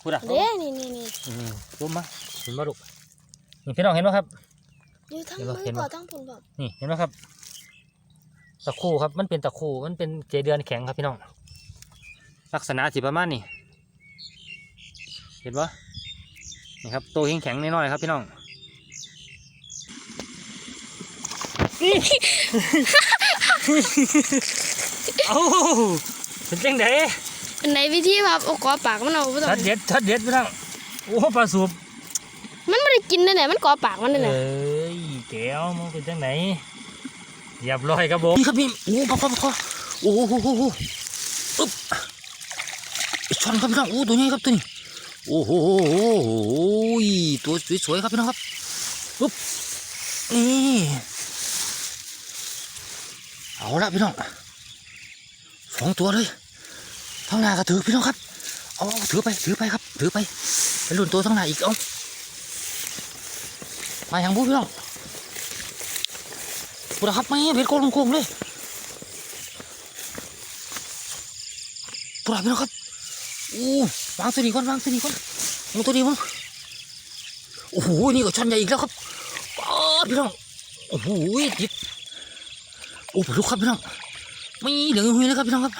พูดอะเด้นี่นี่นี่อืมรู้มาเห็นมาลูกนี่พี่น้องเห็นไหมครับอยู่ทั้งเห็นมืปะอเห็นพปะอทั้งผลแบบนี่เห็นไหมครับ ตะคูครับ มันเป็นตะคูมันเป็นเจเดือนแข็งครับพี่น้อง ลักษณะสิประมาณนี้ เห็นปะนี่ครับตัวแข็งๆน้อยๆครับพี่น้องนี่เอ้าเป็นจังได เป็นในวิธีครับเอากอปากมันเอาบ่ต้องชัดเด็ดชัดเด็ดพี่น้องโอ้ปลาสูบมันไม่ได้กินได้ไหนมันกอปากมันได้ไหนเอ้ยแก้วมันเป็นจังไหนเรียบร้อยครับผมนี่ครับพี่โอ้ปลาคอปลาคอโอ้โหโอ้โหโอ้โหอึ๊บอีกช้อนครับพี่น้องโอ้ตัวนี้ครับตัวนี้โอ้โหโอ้โหโอ้ยตัวสวยๆครับพี่น้องครับปึ๊บนี่เอาละพี่น้องสองตัวเลย ทั้งหน้าก็ถือพี่น้องครับ เอาถือไปถือไปครับ ถือไปไปลุ่นตัวทั้งหน้าอีกเอามาอย่างบุพี่น้องบุระครับไม่เบ็ดโกงโกงเลยบุระพี่น้องครับอู้วางตัวนี้ก่อนวางตัวนี้ก่อนวางตัวนี้มั้งโอ้โหนี่ก็ชันใหญ่อีกแล้วครับป๊าพี่น้องโอ้โหติดโอ้ปลาลูกครับพี่น้องไม่เหลืองหุยเลยครับพี่น้องครับ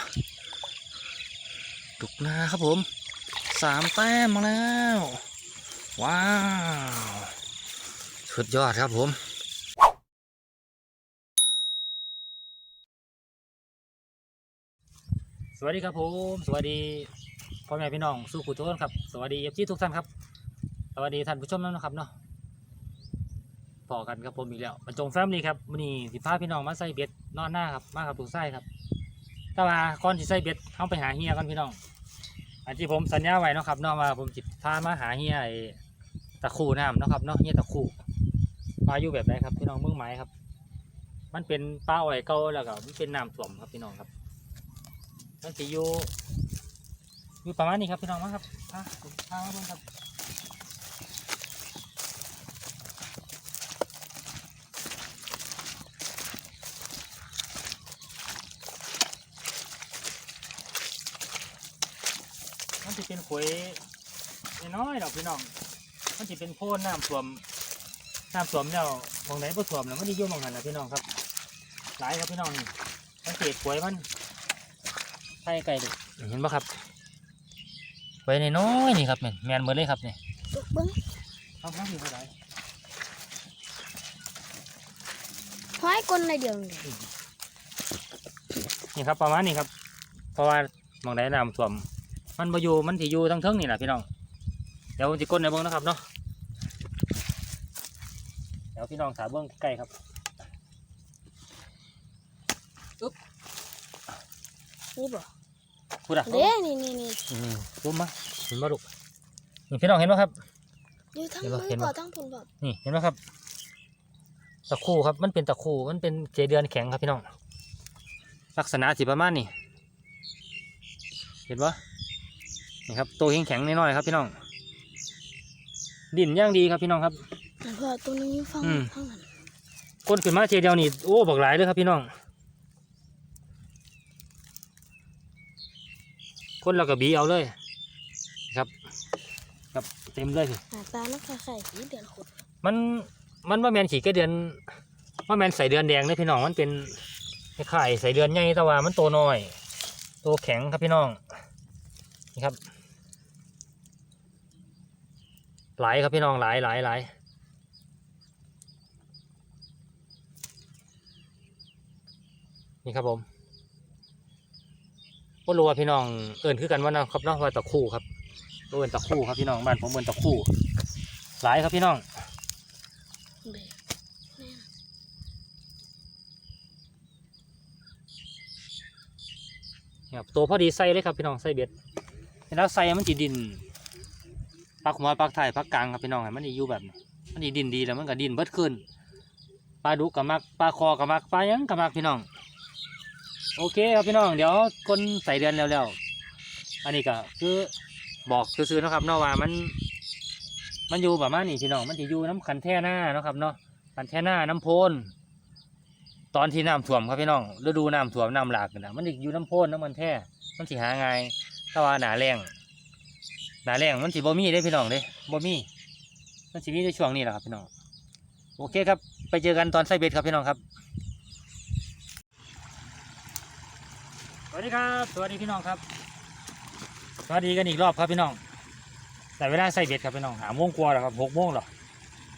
ตุกนาครับผมสามแต้มมาแล้ว ว้าว สุดยอดครับผมสวัสดีครับผมสวัสดีพ่อแม่พี่น้องสู้ขุทุกคนครับ สวัสดีเอฟซีทุกท่านครับ สวัสดีท่านผู้ชมนะครับเนาะพอกันครับผมอีกแล้วบรรจงแฟมลี่ครับวันนี้สิพาพี่น้องมาใส่เบ็ดนอนหน้าครับมากับลูกไส้ครับ แต่ว่าก่อนที่ใส่เบ็ดเข้าไปหาเฮียกันพี่น้อง อันที่ผมสัญญาไว้นะครับเนาะว่าผมจิพามาหาเฮียไอตะคูน้ำนะครับเนาะเฮียตะคูปลาอยู่แบบไหนครับพี่น้องเมืองไม้ครับ มันเป็นปลาอ้อยเก่าแล้วก็มันเป็นน้ำท่วมครับพี่น้องครับมันจะอยู่อยู่ประมาณนี้ครับพี่น้องมาครับพาพามาดูครับ มันจะเป็นขวยน้อยๆดอกพี่น้อง มันจะเป็นโพนน้ำท่วมน้ำท่วมแล้วมองไหนบ่ท่วมแล้วมันจะอยู่หมองนั้นนะพี่น้องครับ หลายครับพี่น้องนี่มันเศษหวยมันไข่ไก่ดูเห็นปะครับไว้ในน้อยๆนี่ครับแมนแมนเหมือนเลยครับนี่ลูกเบิ้งเอาน้ำอยู่เท่าไหร่ห้อยก้นในเดียวนี่นี่ครับประมาณนี้ครับ เพราะว่าหมองไหนน้ำท่วม มันมาอยู่มันสิอยู่ทั้งเทิงนี่แหละพี่น้อง เดี๋ยวผมจะก้นในเบิ้งนะครับเนาะ เดี๋ยวพี่น้องถาเบิ้งใกล้ๆครับนี่บ่พูดอะเด้นี่นี่นี่อืมรู้มาเห็นมาลูกนี่พี่น้องเห็นไหมครับ อยู่ทั้งเห็นมืปะอเห็นพปะอทั้งผลแบบนี่เห็นไหมครับตะคูครับมันเป็นตะคูมันเป็นเจเดือนแข็งครับพี่น้อง ลักษณะสิประมาณนี้เห็นปะ นี่ครับตัวแข็งแข็งๆน้อยๆครับพี่น้อง ดินย่างดีครับพี่น้องครับแต่พอตัวนึงอยู่ฟังอืมข้างนั้นก้นขึ้นมาเจเดียวนี่โอ้บอกหลายเลยครับพี่น้องก้นเราก็บีเอาเลย ครับครับเต็มเลยสิหน้าตามันคล้ายๆสีเดือนขดมันมันว่าแมนขี่แค่เดือนว่าแมนใส่เดือนแดงเลยพี่น้องมันเป็นคล้ายๆใส่เดือนใหญ่แต่ว่ามันโตน้อยโตแข็งครับพี่น้องนี่ครับ หลายครับพี่น้องหลายหลายหลายนี่ครับผมก็รู้ว่าพี่น้องเอิ่นคือกันว่านะครับเนาะว่าตะคู่ครับเอิ่นตะคู่ครับพี่น้องบ้านผมเอิ่นตะคู่ หลายครับพี่น้องเด้ครับตัวพอดีใส่เลยครับพี่น้องใส่เบ็ดแล้วใส่มันจีดิน ปักหัวปักไทยปักกลางครับพี่น้องให้มันสิอยู่แบบนี้มันจีดินดีแล้วมันก็ดินเบิดขึ้นปลาดุกกับมักปลาคอกับมักปลายังกับมักพี่น้อง โอเคครับพี่น้องเดี๋ยวคนใส่เดือนแล้วๆอันนี้ก็คือบอกซื้อๆนะครับเนาะว่ามัน มันอยู่ประมาณนี้พี่น้องมันจะอยู่น้ำคันแท่หน้านะครับเนาะคันแท่หน้าน้ำโพนตอนที่น้ำท่วมครับพี่น้องฤดูน้ำท่วมน้ำหลากนี่นะมันจะอยู่น้ำโพนน้ำมันแท้มันสิหาง่ายถ้าว่าหนาแรง หนาแรงมันสิบ่มีเด้พี่น้องเด้บ่มี มันสิมีในช่วงนี้แหละครับพี่น้องโอเคครับ ไปเจอกันตอนไซเบ็ดครับพี่น้องครับสวัสดีครับสวัสดีพี่น้องครับสวัสดีกันอีกรอบครับพี่น้อง แต่เวลาใส่เบ็ดครับพี่น้องหาโมงกว่าแล้วครับหกโมงหรอ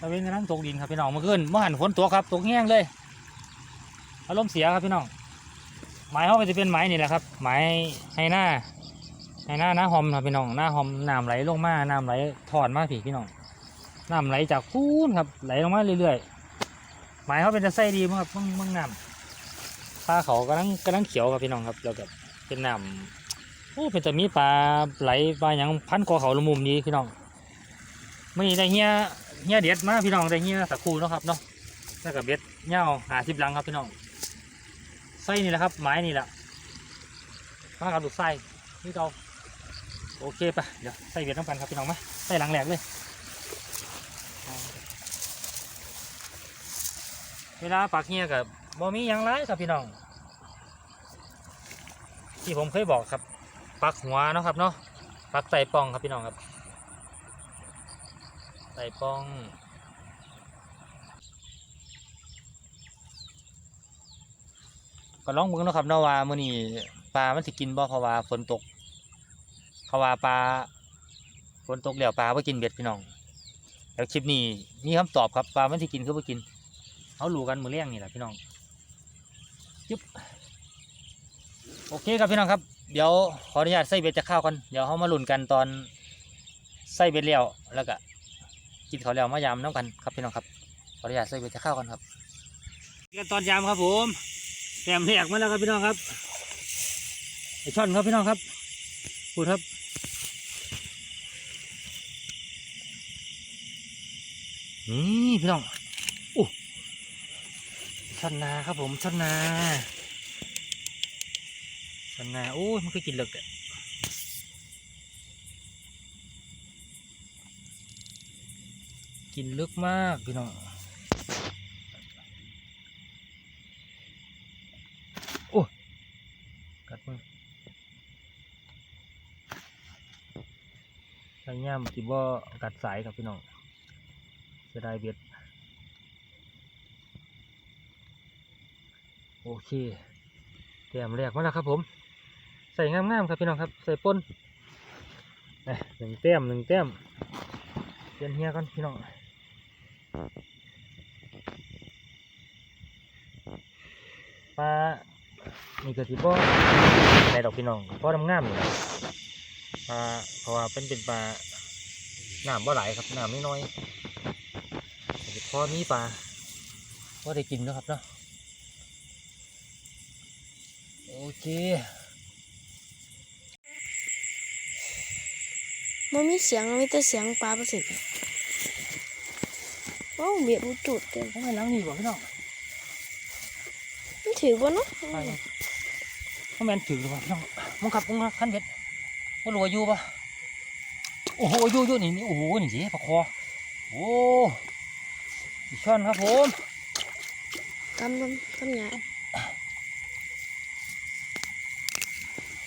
ตะเวนกำลังตกดินครับพี่น้องเมื่อคืนเมื่อหันฝนตกครับตกแห้งเลยอารมณ์เสียครับพี่น้องไม้เขาก็จะเป็นไม้นี่แหละครับไม้ให้หน้า ให้หน้าหน้าหอมครับพี่น้องหน้าหอมน้ำไหลลงมาน้ำไหลถอนมาพี่พี่น้องน้ำไหลจากคูนครับ ไหลลงมาเรื่อยๆไม้เขาเป็นจะใส่ดีมากครับมึงมึงน้ำปลาเขากำลังกำลังเขียวครับพี่น้องครับแล้วก็เป็นน้ำโอ้เป็นแต่มีปลาไหลปลาอย่างพันคอเขาลมุมนี้พี่น้องไม่ได้เฮียเฮียเด็ดมากพี่น้องได้เฮียสักคูเนาะครับเนาะแล้วก็เบ็ดเงาหาสิบลังครับพี่น้องไส้นี่แหละครับไม้นี่แหละมากับลูกไส้นี่เรา โอเคปะเดี๋ยวใส่เบ็ดต้องกันครับพี่น้องมาใส่หลังแหลกเลย เวลาปักเฮียกับบ่มีหยังไรครับพี่น้อง ที่ผมเคยบอกครับ ปักหัวเนาะครับเนาะปักไตปองครับพี่น้องครับไตปองก็ลองเบิ่งเนาะครับเนาะว่ามื้อนี้ปลามันสิกินบ่เพราะว่าฝนตก เขาว่าปลาฝนตกแล้วปลาบ่กินเบ็ดพี่น้องแล้วคลิปนี้มีคำตอบครับปลามันสิกินคือบ่กินเอารู้กันมื้อแรงนี่แหละพี่น้องจุ๊บโอเคครับพี่น้องครับเดี๋ยวขออนุญาตใส่เบ็ดจะเข้าวก่อนเดี๋ยวเขามาลุ้นกันตอนใส่เบ็ดแล้วแล้วก็กินข้าวแล้วมายามน้ำกันครับพี่น้องครับขออนุญาตใส่เบ็ดจะเข้าวกันครับกันตอนยามครับผมแถมแหกมาแล้วครับพี่น้องครับไอช่อนครับพี่น้องครับพูดครับ นี่พี่น้องโอ้ช่อนนาครับผมช่อนนาสันนาโอ้มันคือกินเหลึกอะกินลึกมากพี่น้องโอ้กัดมือใช้ย่ามกิบ่กัดสายครับพี่น้อง เสียดายเบ็ด โอเคแต้มแรกมาแล้วครับผม ใส่งามๆครับพี่น้องครับ ใส่ปนเอ้ยหนึ่งแต้มหนึ่งแต้มเปลี่ยนเฮียก่อนพี่น้องปลานี่ก็สิบ่ใส่ดอกพี่น้องเพราะน้ำงามนี่ปลาเพราะว่าเป็นเป็นปลาน้ำบ่หลครับน้ำน้อยๆแต่พ อมีปลาก็ได้กินเนาะครับเนาะโอเคมันมีเสียงมีแต่เสียงปลาประสิทธิ์ว้าวเบียดรูจุดเต็มทำไมล้างนี่บ่พี่น้องมันถือบ่เนาะไปพ่อแมนถือหรือเปล่าพี่น้องมึงขับมึงขันเบ็ดว่ารัวอยู่ปะโอ้โหอยู่อยู่นี่นี่โอ้โหนี่สิปลาคอโอ้ อีช่อนครับผมกำกำกำหยา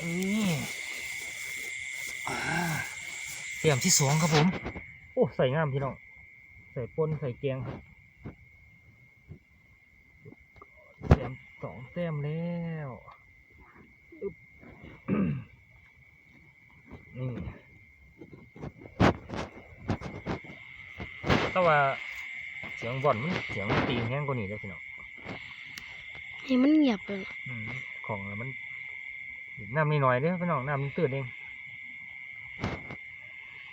นี่อ่าเตรียมที่สองครับผม โอ้ใส่งามพี่น้อง ใส่ปนใส่แกงครับเตรียมสองเต็มแล้วอึ๊บนี่แต่ว่า เสียงบ่อนมันเสียงตีนแห้งกว่านี้เลยพี่น้องให้มันเงียบเลยอืมของอะมันน้ำนิดหน่อยเด้อพี่น้องน้ำมันตื่นเอง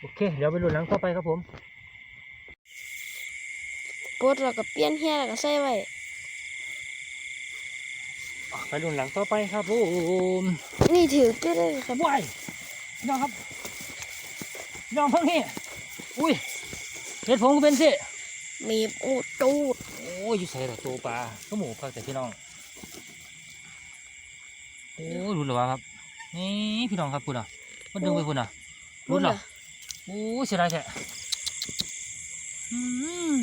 โอเค เดี๋ยวไปลุ้นหลังต่อไปครับผมปลดแล้วก็เปลี่ยนเฮียแล้วก็ใส่ไว้อะไปลุ้นหลังต่อไปครับผมนี่ถือก็ได้ครับว้ายพี่น้องครับพี่น้องเพิ่งนี่อุ้ยเห็ดผมก็เป็นสิ มีบอูดตูดโอ้ยอยู่ใส่ละตัวปลาก็หมูพักแต่พี่น้องโอ้ยรุนเหรอวะครับนี่พี่น้องครับคุณอะมันดึงไปคุณอะรุนเหรอโอ้ยเสียดายแท้อืม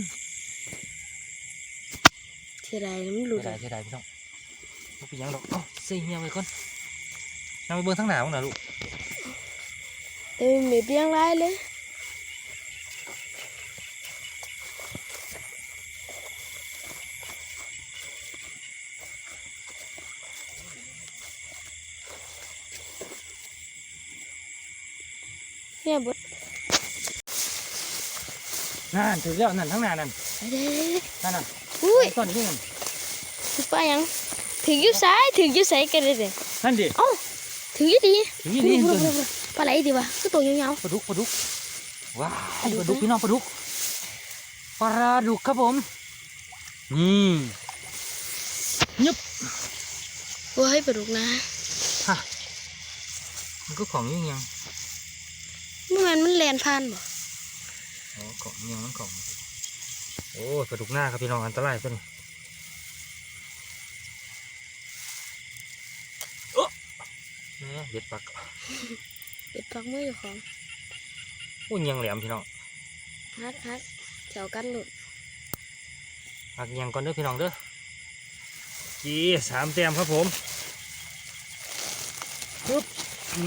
เสียดายนะมันหลุเสีดยดายเสียดายพี่น้องบ่เป็นหยังดอกเอ้าเสียเฮียไปก่อนนำไปเบิ่งทั้งหนาวนะลูกไปเออมีเพียงไรเลย นี่ยบดนั่นถือแล้วนั่นทั้งหน้านั่นเด้นั่นน่ะอุ้ยต้นนี้นั่นถือไปยังถืออยู่ซ้ายถืออยู่ซ้ายกันเลยเด้นั่นดิเอ้าถืออยู่ดีถืออยู่ดีปต้นลาไหลดีวะคือตัวยาวปลาดุกปลาดุกว้าวปลาดุกปลาดุกพี่น้องปลาดุกปลาดุกครับผมนี่ยึบๆโอ้ยปลาดุกนะฮะมันก็ของยังยังเมื่อมั นมันแลนผ่านบ่โอ้ของยังมันของโอ้ปลาดุกหน้าครับพี่น้องอันตรายต้นโอ้เนี่ยเด็ดปักเด็ดปักมืออยู่ของอุ้ยยังแหลมพี่น้องฮักฮักแถวกันหลุดปักยังก่อนเด้อพี่น้องเด้อจีสามแต้มครับผมปึ๊บ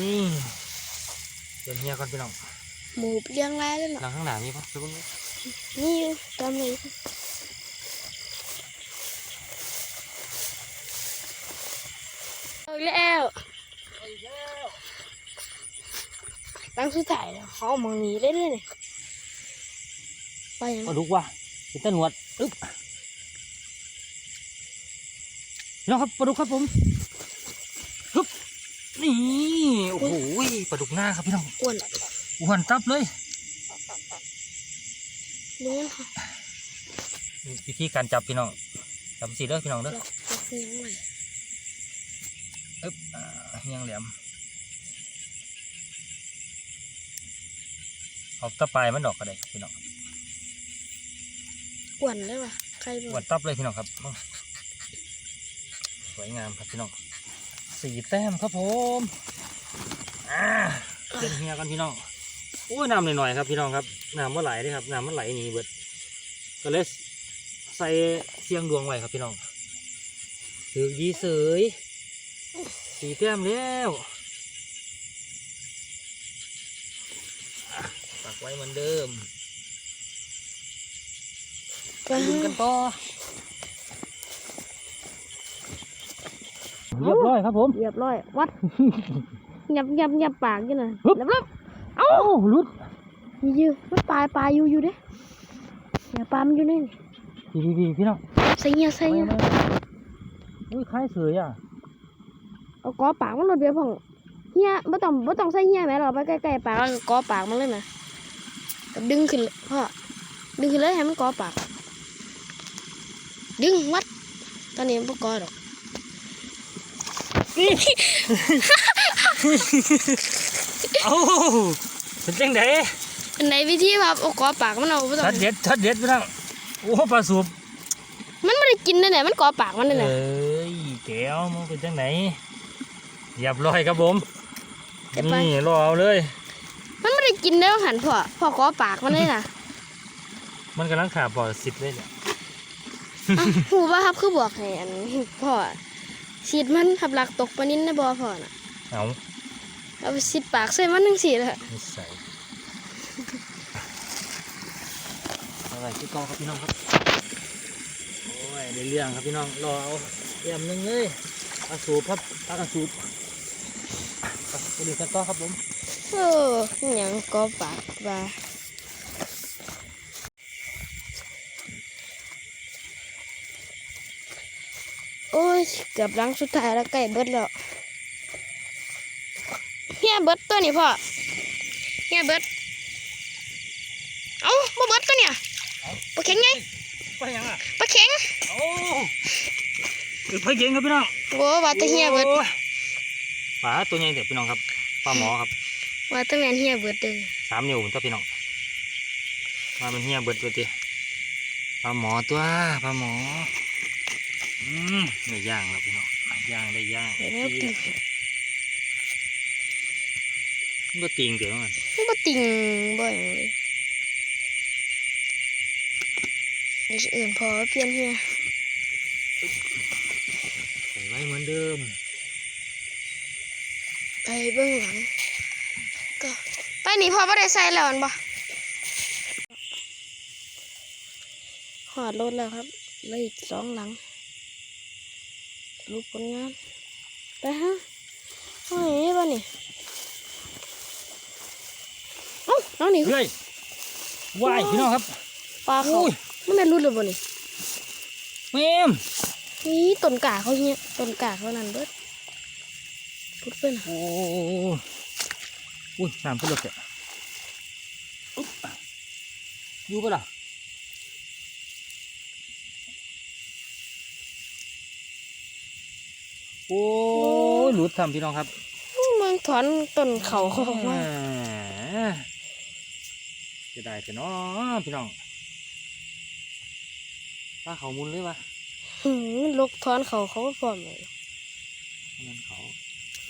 นี่เดี๋ยวเฮียก่อนพี่น้อง หมูเลี้ยงไรเลยเหรอหลังข้างหน้ามีปะไปเบนนี่อยู่ตามเลยเอาอีกแล้วตั้งสุดท้ายแล้วเขาเอามองหนีได้เลยเนี่ยไปยังปลาดุกว่ะเป็นตะหนวดอึ๊บพี่น้องครับปลาดุกครับผมอึ๊บนี่ โอ้โหปลาดุกหน้าครับพี่น้องอ้วนอ้ วนตับเลยนู้นค่ะวิธีการจับพี่น้องจับสีเด้อพี่น้องเด้อล็อกล็อกเลี้ยงไว้อึ๊บอ่าเฮียงแหลมเอาตะปลายมันดอกก็ได้พี่น้องอ้วนเลยว่ะใครบอ้อวกนตับเลยพี่น้องครับสวยงามครับพี่น้องสี่แต้มครับผมอ่าเป็นเฮียกันพี่น้อง โอ้ยน้ำหน่อยๆครับพี่น้องครับน้ำมันไหลเลยครับน้ำมันไหลหนีเบิดก็เลยใส่เสียงดวงไว้ครับพี่น้องถือดีเสยสี่แต้มแล้วอะตักไว้เหมือนเดิมไปไปลุ้นกันต่อเรียบร้อยครับผมเรียบร้อยวัดยับยับยับปากอยู่น่ะฮึบเรียบร้อย เอ้าลุดยืยืมันปลายปลายอยู่อยู่เด้เนี่ยปลามันอยู่นี่พี่พี่พี่พี่น้องใส่เงี้ยใส่เงี้ยอุ้ยคล้ายเสืออะเอากอปากมันหลดเบียพ่องเฮียไม่ต้องไม่ต้องใส่เฮียแม่เราไปใกล้ๆปากแล้วก็กอปากมันเลยนะก็ดึงขึ้นเลยพ่อดึงขึ้นเลยให้มันกอปาก ดึงวัดตอนนี้มันบ่กอดอก เอ้าเป็นจังไดในวิธีว่าเอากอปากมันเอาไม่ต้องชัดเด็ดชัดเด็ดพี่น้องโอ้ปลาสูบมันไม่ได้กินเลยเนี่ยมันกอปากมันเลยเอ้เนี่ยยแก้วมันเป็นจังไหนเรียบร้อยครับผมนี่รอเอาเลย มันไม่ได้กินได้หันพ่อพ่อกอปากมันเลยนะมันกำลังขาบอสิบเลยเนี่ยอะหูว่าครับคือบอกให้อันพ่อสีดมันขับหลักตกปลานินในบ่อพ่อน่ะเอา เอาไปสีดปากใส่มันหนึ่งสีเลยนิสัยอะไรที่กอครับพี่น้องครับ โอ้ยได้เรื่องครับพี่น้อง รอเอาเตรียมหนึ่งเลยอาสูบครับตักอาสูบอะไปดูกันต่อครับผมเอออหยังกอปากว่าโอ้ยเกือบหลังสุดท้ายแล้วใกล้เบิดแล้ว เฮียเบิดตัวนี้พ่อเฮียเบิดเอ้าบ่เบิดตัวเนี่ยปลาเข็งไงไปยังอะปลาเข็งโอ้คือไปเก่งครับพี่น้องโอ้ว่าแตเฮียเบิดโอ้ยปลาตัวใหญ่เด็ดพี่น้องครับปลาหมอครับว่าแตแมนเฮียเบิดเด้อสามนิ้วตัวพี่น้องมาเป็นเฮียเบิดตัวตีปลาหมอตัวปลาหมออืมได้ย่างแล้วพี่น้องย่างได้ย่าง เดี๋ยวแล้วติ่ง มันก็ติงเดี๋ยวมันมันบ่ติ่งบ่อยงเลยนี่สิเอื่นพอเปลี่ยนเฮียใส่ไว้เหมือนเดิม ไปเบื้องหลัง ก็ไปนี่พอไม่ได้ใส่แล้วอันบ่หอดรถแล้วครับเหลยอีกสองหลังรูปผลงานไปฮะโอ้ยบ่นี่เอ้าน้ องนี่เฮ้ยว่ายพี่น้องครับปลาเขาอุ้ยมันแม่นรุดเลยบ่นี่แม่มนี่ต้นกาเขาเนี้ยต้นกาเขานั่นเบิดพุดเพิ่นน่ะโอ้อุ้ยน้ำขึ้นรถแกอุ๊บอยู่ปะล่ะโอ้ยหลุดทำพี่น้องครับอู้เมืองถอนต้นเขาเขาออกมา จะได้แต่น้อพี่น้องป้าเขามุนเลยวะหืมลกถอนเขาเขาก็พร้อมเลยนั่นเขา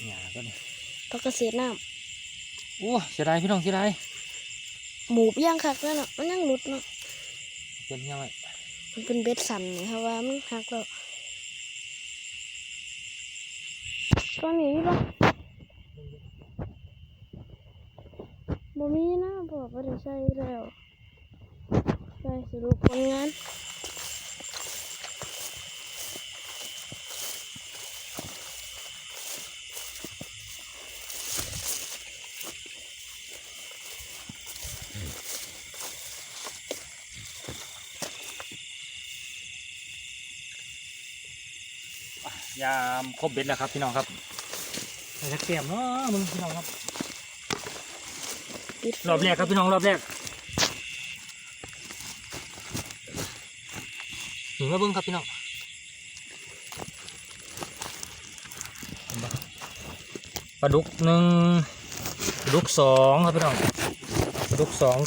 หยาก็เนี่ยพักเกษตรน้โอ้เสียดายพี่น้องเสียดายำหมูบย่างคักแล้วเนาะมันยังหลุดเนาะเป็นยังไงมันเป็นเบ็ดสันนี่ครับว่ามันหักแล้วตอนนี้ปะ บ่มีนะบอกว่าได้ใช้แล้วใช้สรุปผลงานยามครบเบ็ดแล้วครับพี่น้องครับใส่ตะเกียบเนาะมึงพี่น้องครับ ปิดรอบแรกครับพี่น้องรอบแรกหนีมาเบิ้งครับพี่น้องปลาดุกหนึ่งปลาดุกสองครับพี่น้องปลาดุกสอง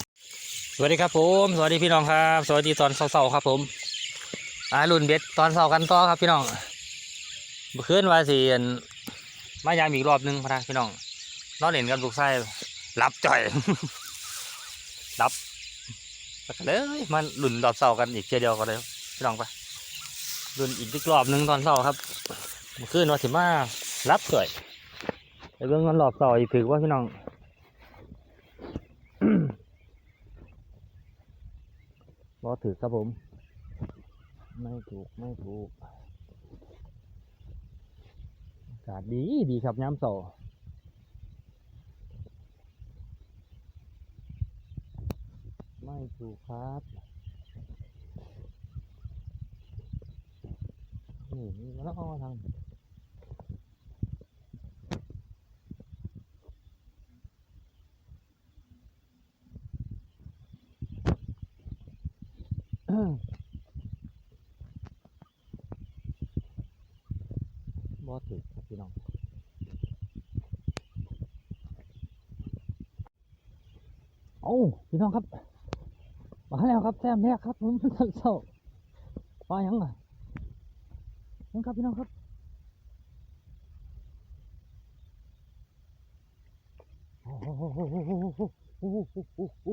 สวัสดีครับผม สวัสดีพี่น้องครับสวัสดีตอนเสาร์ๆครับผมอารุ่นเบ็ดตอนเสาร์กันต่อครับพี่น้องเมื่อคืนว่าสิอั่นมายามอีกรอบหนึงพะนะพี่น้องนอนเล่นกับลูกชาย รับจ่อยรับแล้วก็เลยมันหลุนรอบเสากันอีกเทียเดียวก็เลยพี่น้องไปหลุนอีกอีกรอบหนึ่งตอนเสาครับเมื่อคืนว่าสิมารับจ่อยไปเบิ่งมันรอบเสาอีกถือว่าพี่น้องบอถือครับผม ไม่ถูกไม่ถูกอากาศดีดีครับย้ำเสา ไม่ถูกครับนี่นี่แล้วเอามาทางบอถือครับพี่น้องโอ้าพี่น้องครับ ครับแซมแรกครับผมเศร้ามายังอะยังครับพี่น้องครับโอ้โหโอ้โหโอ้โหโอ้โหโอ้โหโอ้โห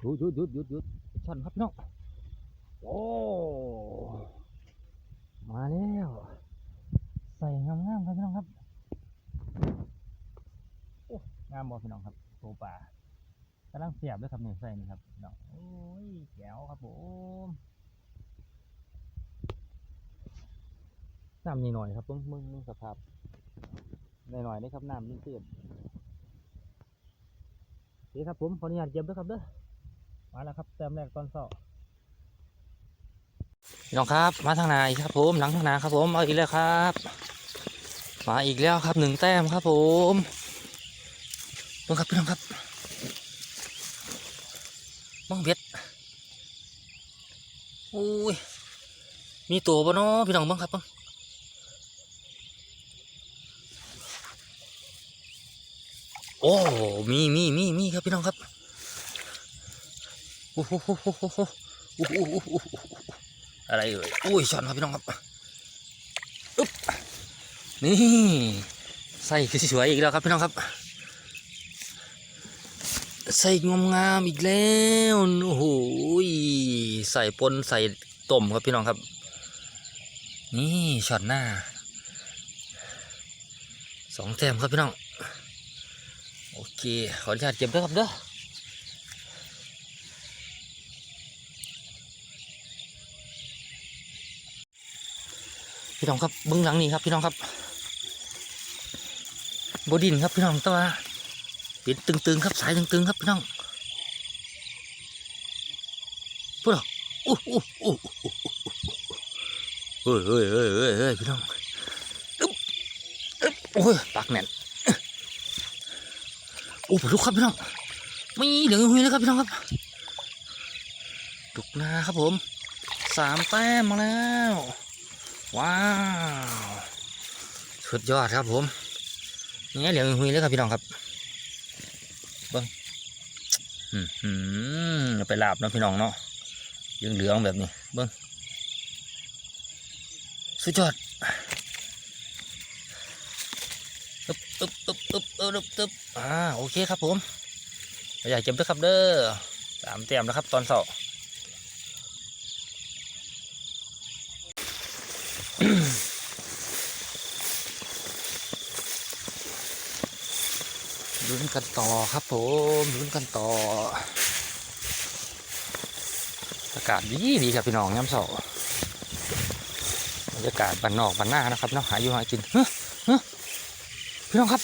หยุดหยุดหยุดหยุดหยุดชันครับพี่น้องโอ้มาแล้วใส่งามๆครับพี่น้องครับ งามบอพี่น้องครับโตป่ากำลังเสียบด้วยครับเนี่ยใส่นี่ครับพี่น้องโอ้ยแก้วครับผมน้ำนี่หน่อยครับเพิ่งมึงมึงสภาพหน่อยหน่อยๆนี่ครับน้ำนี่เตือนนี่ครับผมขออนุญาตเก็บด้วยครับเด้อมาแล้วครับแต้มแรกตอนเช้าพี่น้องครับ มาทางไหนครับผมหลังทางไหนครับผมเอาอีกแล้วครับ มาอีกแล้วครับหนึ่งแต้มครับผม เบิ่งครับพี่น้องครับมองเบ็ดโอ้ยมีตัวบ่เนาะพี่น้องบิ่งครับบังโอ้มีมีมีมีครับพี่น้องครับโอ้โหโหโหโหโหโอ้โหโอ้โหโอ้โหอะไรเอ่ยอุ้ยช้อนครับพี่น้องครับอึ๊บนี่ใส่คือสวยอีกแล้วครับพี่น้องครับ ใส่งมงามอีกแล้วโอ้โหใส่ปนใส่ต้มครับพี่น้องครับ นี่ช็อตหน้าสองแต้มครับพี่น้อง โอเค ขออนุญาตเก็บด้วยครับเด้อพี่น้องครับเบื้องหลังนี่ครับพี่น้องครับบดินครับพี่น้องตัว เป็นตึงๆครับสายตึงๆครับพี่น้องพูดเหรออู้อู้อู้อู้เฮ้ยเฮ้ยเฮ้ยเฮ้ยเฮ้ยพี่น้องอึ๊บอึ๊บโอ้ยปากแน่นโอ้ปลาดุกครับพี่น้องไม่เหลืองหุยเลยครับพี่น้องครับดุกนาครับผมสามแต้มมาแล้วว้าวสุดยอดครับผมนี่เหลืองหุยเลยครับพี่น้องครับเบิ้งอืมอืมเอา ไปลาบนะพี่น้องเนาะยังเหลืองแบบนี้เบิ้งสุดยอดตึ๊บตึ๊บตึ๊บตึ๊บตึ๊บอึบอึบอ่าโอเคครับผมอยากเก็บด้วยครับเด้อสามเต็มแล้วครับตอนเสาร์ ลุ้นกันต่อครับผมลุ้นกันต่อ อากาศดีดีครับพี่น้องย้ำเสาบรรยากาศบ้านนอกบ้านหน้านะครับเนาะหาอยู่หากินเฮ้ยเฮ้ยพี่น้องครับ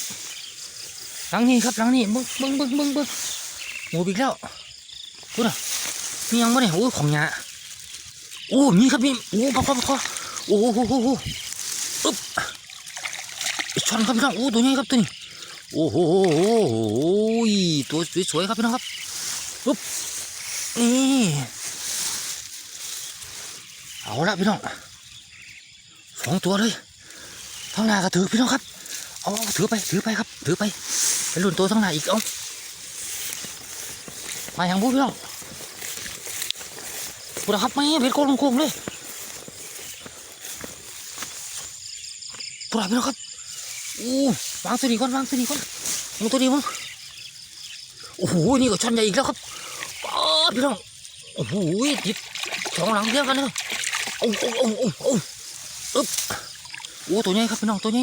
หลังนี้ครับหลังนี้บิ้งบิ้งบิ้งบิ้งบิ้งหมูปีกแล้วพูดอะมียังบ่เนี่ยโอ้ยของหยาโอ้มีครับนี่โอ้ปลาคอปลาคโอ้โหโอ้โหโอ้โหอึ๊บไอ้ช่อนครับพี่น้องโอ้ตัวใหญ่ครับตัวนี้ โอ้โหตัวสวยๆครับพี่น้องครับปุ๊บนี่เอาละพี่น้องสองตัวเลยทั้างหน้าก็ถือพี่น้องครับเอาเอาถือไปถือไปครับ ถือไปไปลุ่นตัวทั้างหน้าอีกเอามาอย่างบุพี่น้องบุระครับไม่เบ็ดโกงโกงเลยบุระพี่น้องครับ อู้วางตัวนี้ก่อนวางตัวนี้ก่อนวางตัวนี้มั้งโอ้โหนี่ก็ชันใหญ่อีกแล้วครับป้าพี่น้องโอ้โหจิบสองหลังเรียงกันเลยโอ้โอ้โอ้โอ้โอ้อึ๊บโอ้ตัวใหญ่ครับพี่น้องตัวใหญ่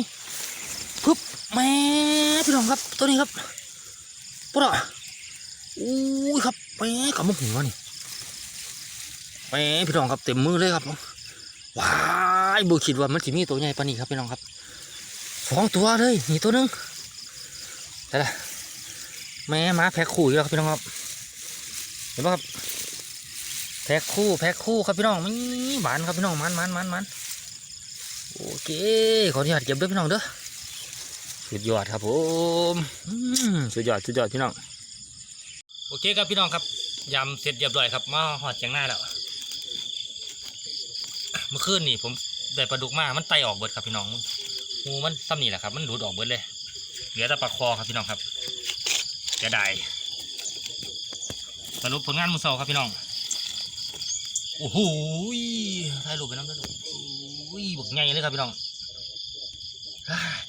ปึ๊บแม่พี่น้องครับตัวนี้ครับปุ๊บอู้ยครับแม่กับมุกหัวนี่แม่พี่น้องครับเต็มมือเลยครับว้ายบูคิดว่ามันจะมีตัวใหญ่ปานนี้ครับพี่น้องครับ สองตัวเลยนี่ตัวนึงแต่ละแม่หมาแพ็คคู่อยู่แล้วครับพี่น้องครับเห็นปะครับแพ็คคู่แพ็คคู่ครับพี่น้องมีหวานครับพี่น้องมันมันมันมันโอเคขออนุญาตเก็บด้วยพี่น้องเด้อสุดยอดครับผมอืมสุดยอดสุดยอดพี่น้องโอเคครับพี่น้องครับยำเสร็จเรียบร้อยครับมาหอดเชียงหน้าแล้วเมื่อคืนนี่ผมได้ปลาดุกมามันไตออกเบิดครับพี่น้อง งูมันซ้ำนี่แหละครับ มันหลุดออกเบิดเลย เหลือแต่ปลาคอครับพี่น้องครับจะได้สรุปผลงานมือเสาครับพี่น้องโอ้โหถ่ายรูปไปน้ำด้วยลูกโอ้ยบกใหญ่เลยครับพี่น้อง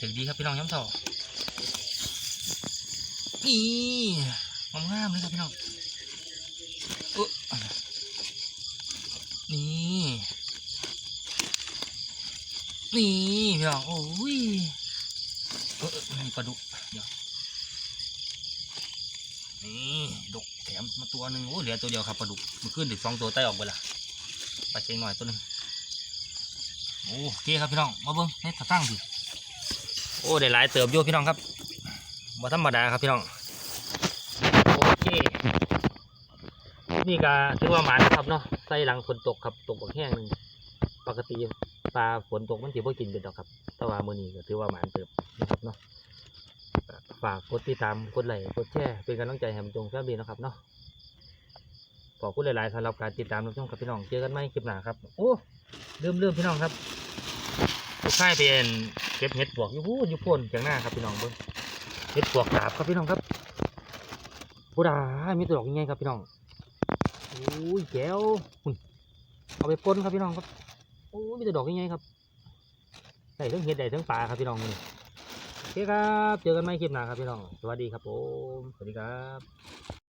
ถึงดีครับพี่น้องย้ำเท่านี่งามๆเลยครับพี่น้องอุ๊ยนี่ นี่พี่น้องโอ้ยเออเออนี่ปลาดุกเดี๋ยวนี่ดุกแถมมาตัวหนึ่งโอ้เหลือตัวเดียวครับปลาดุกมันขึ้นถึงสองตัวใต้ออกไปละปลาเชงหน่อยตัวหนึ่งโอเคครับพี่น้องมาเบิ้งในตะตั้งสิโอ้ได้หลายเติบโยพี่น้องครับมาธรรมดาครับพี่น้องโอเคนี่ก็ถือว่าหมานะครับเนาะใส่หลังฝนตกครับตกบักแห้งหนึ่งปกติ ปลาฝนตกมันสิบ่กินเป็นดอกครับ แต่ว่ามื้อนี้ก็ถือว่าหมานเติบนะครับเนาะฝากกดติดตามกดไลค์กดแชร์เป็นกำลังใจให้มันจงแฟบดีนะครับเนาะขอบคุณหลายๆสำหรับการติดตามรับชมกับพี่น้องเจอกันใหม่คลิปหน้าครับโอ้ลืมลืมพี่น้องครับลูกชายเป็นเก็บเห็ดปวกอยู่พูนอยู่โพ่นจียงหน้าครับพี่น้องเบิ่งเห็ดปวกดาบครับพี่น้องครับผู้ดามีตัวดอกยังไงครับพี่น้องโอ้ยแก้วเอาไปป่นครับพี่น้องครับ โอ้มีแต่ดอกง่ายๆครับใส่ทั้งเห็ดใส่ทั้งปลาครับพี่น้องนี่โอเคครับ เจอกันใหม่คลิปหน้าครับพี่น้อง สวัสดีครับผม สวัสดีครับ